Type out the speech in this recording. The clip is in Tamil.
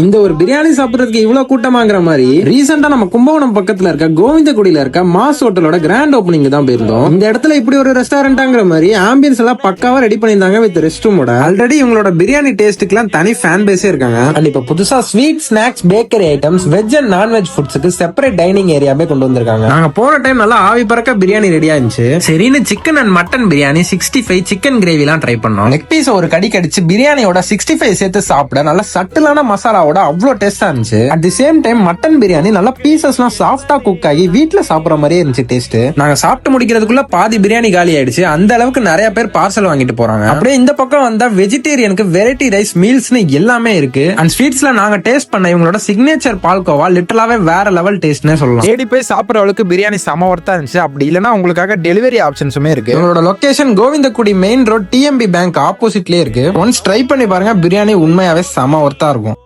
இந்த ஒரு பிரியாணி சாப்பிடுறதுக்கு இவ்வளவு கூட்டமாங்கிற மாதிரி ரீசெண்டா நம்ம கும்பகோணம் பக்கத்துல இருக்க கோவிந்தகுடியில இருக்க மாஸ் ஹோட்டலோட கிராண்ட் ஓப்பனிங் தான் போயிருந்தோம். இந்த இடத்துல இப்படி ஒரு ரெஸ்டாரண்டாங்கிற மாதிரி ஆம்பியன்ஸ் எல்லாம் பக்காவா ரெடி பண்ணியிருந்தாங்க வித் ரெஸ்ட் ரூமோட ஆல்ரெடி இவங்களோட பிரியாணி டேஸ்ட்டுக்குலாம் தனி ஃபேன் பேஸே இருக்காங்க. அண்ட் இப்ப புதுசா sweet snacks bakery items veg and nonveg ஃபுட்ஸுக்கு separate dining ஏரியாவே கொண்டு வந்திருக்காங்க. நாங்க போன டைம் நல்லா ஆவி பறக்க பிரியாணி ரெடியா இருந்துச்சு சரின்னு chicken and mutton biryani sixty five chicken gravy எல்லாம் ட்ரை பண்ணோம். லெக் பீஸ் ஒரு கடி கடிச்சு பிரியாணியோட சிக்ஸ்டி ஃபைவ் சேர்த்து சாப்பிட நல்ல சட்டிலான மசாலாவோட அவ்வளோ டேஸ்டா இருந்துச்சு. At the same time mutton biryani நல்லா பீசஸ்லாம் சாஃப்டா குக் ஆகி வீட்ல சாப்பிடுற மாதிரியே இருந்துச்சு டேஸ்ட் நாங்க சாப்பிட்டு முடிக்கிறதுக்குள்ள பாதி பிரியாணி காலி ஆயிடுச்சு. அந்த அளவுக்கு நிறைய பேர் பார்சல் வாங்கிட்டு போறாங்க. அப்படியே இந்த பக்கம் வந்தா வெஜிடேரியனுக்கு வெரைட்டி ரைஸ் மீல்ஸ்னு எல்லாமே இருக்கு. அண்ட் ஸ்வீட்ஸ்ல நாங்க டேஸ்ட் பண்ண இவங்களோட சிக்னேச்சர் பால்கோவா லிட்டலாவே வேற லெவல் டேஸ்ட்னே சொல்லலாம். தேடி போய் சாப்பிட்ற அளவுக்கு பிரியாணி செம ஒர்த்தா இருந்துச்சு. அப்படி இல்லைன்னா உங்களுக்காக டெலிவரி ஆப்ஷன்ஸுமே இருக்கு. இவங்களோட location Govindakudi main road TMB bank ஆப்போசிட்லயே இருக்கு. ஒன்ஸ் ட்ரை பண்ணி பாருங்க பிரியாணி உண்மையாவே செம ஒர்த்தா இருக்கும்.